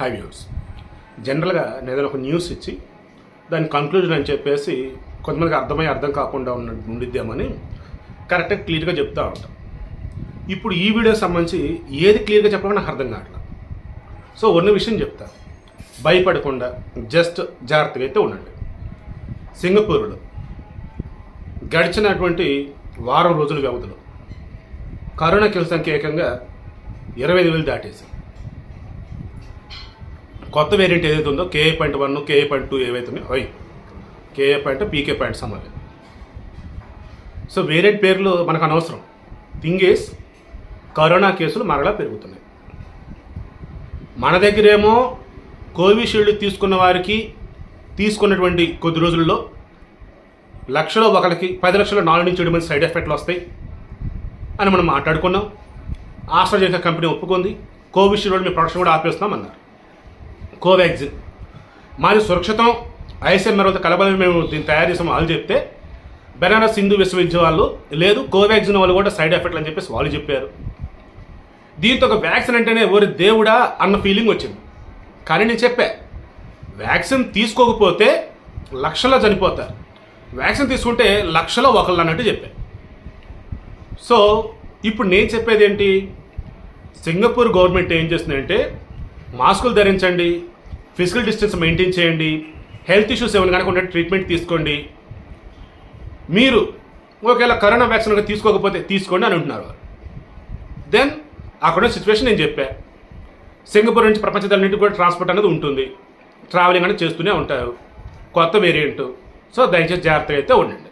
High views జనరల్గా నేను ఒక న్యూస్ ఇచ్చి దాని కంక్లూజన్ అని చెప్పేసి కొంతమందికి అర్థమై అర్థం కాకుండా ఉన్న ఉండిద్దామని కరెక్ట్గా క్లియర్గా చెప్తా ఉంటాం. ఇప్పుడు ఈ వీడియోకి సంబంధించి ఏది క్లియర్గా చెప్పడం నాకు అర్థం కావట్లేదు సో ఉన్న విషయం చెప్తా. భయపడకుండా జస్ట్ జాగ్రత్తగా అయితే ఉండండి. సింగపూర్లో గడిచినటువంటి వారం రోజుల వ్యవధిలో కరోనా కేసు సంఖ్య ఏకంగా ఇరవై ఐదు వేలు దాటేసింది. కొత్త వేరియంట్ ఏదైతే ఉందో K A point one K A point two ఏవైతే ఉన్నాయో అవి. K A point P K point సమాలి so variant పేర్లు మనకు అనవసరం. థింగ్ ఈస్ కరోనా కేసులు మరలా పెరుగుతున్నాయి. మన దగ్గరేమో కోవిషీల్డ్ తీసుకున్న వారికి తీసుకున్నటువంటి కొద్ది రోజుల్లో లక్షలో ఒకరికి పది లక్షల నాలుగు నుంచి ఏడు మంది సైడ్ ఎఫెక్ట్లు వస్తాయి అని మనం మాట్లాడుకున్నాం. ఆస్ట్రాజెనికా కంపెనీ ఒప్పుకుంది. కోవిషీల్డ్ మీ ప్రొడక్షన్ కూడా ఆపేస్తున్నాం అన్నారు. కోవాక్సిన్ మాది సురక్షితం. ఐఎస్ఎంఆర్ వద్ద కలబడి మేము దీన్ని తయారు చేసాము వాళ్ళు చెప్తే బెనారస్ హిందూ విశ్వవిద్యాలయం వాళ్ళు లేదు కోవాక్సిన్ వాళ్ళు కూడా సైడ్ ఎఫెక్ట్లు అని చెప్పేసి వాళ్ళు చెప్పారు. దీంతో ఒక వ్యాక్సిన్ అంటేనే ఎవరి దేవుడా అన్న ఫీలింగ్ వచ్చింది. కానీ నేను చెప్పా వ్యాక్సిన్ తీసుకోకపోతే లక్షల్లో చనిపోతారు. వ్యాక్సిన్ తీసుకుంటే లక్షలో ఒకళ్ళు అన్నట్టు చెప్పా. సో ఇప్పుడు నేను చెప్పేది ఏంటి? సింగపూర్ గవర్నమెంట్ ఏం చేస్తుందంటే మాస్కులు ధరించండి ఫిజికల్ డిస్టెన్స్ మెయింటైన్ చేయండి హెల్త్ ఇష్యూస్ ఏమైనా కనుక ఉంటే ట్రీట్మెంట్ తీసుకోండి. మీరు ఒకవేళ కరోనా వ్యాక్సిన్ కనుక తీసుకోకపోతే తీసుకోండి అని అంటున్నారు దెన్ అక్కడ సిచ్యువేషన్ నేను చెప్పా. సింగపూర్ నుంచి ప్రపంచదన్నింటికి కూడా ట్రాన్స్పోర్ట్ అనేది ఉంటుంది. ట్రావెలింగ్ అనేది చేస్తూనే ఉంటారు. కొత్త వేరియంట్ సో దయచేసి జాగ్రత్తగా అయితే ఉండండి.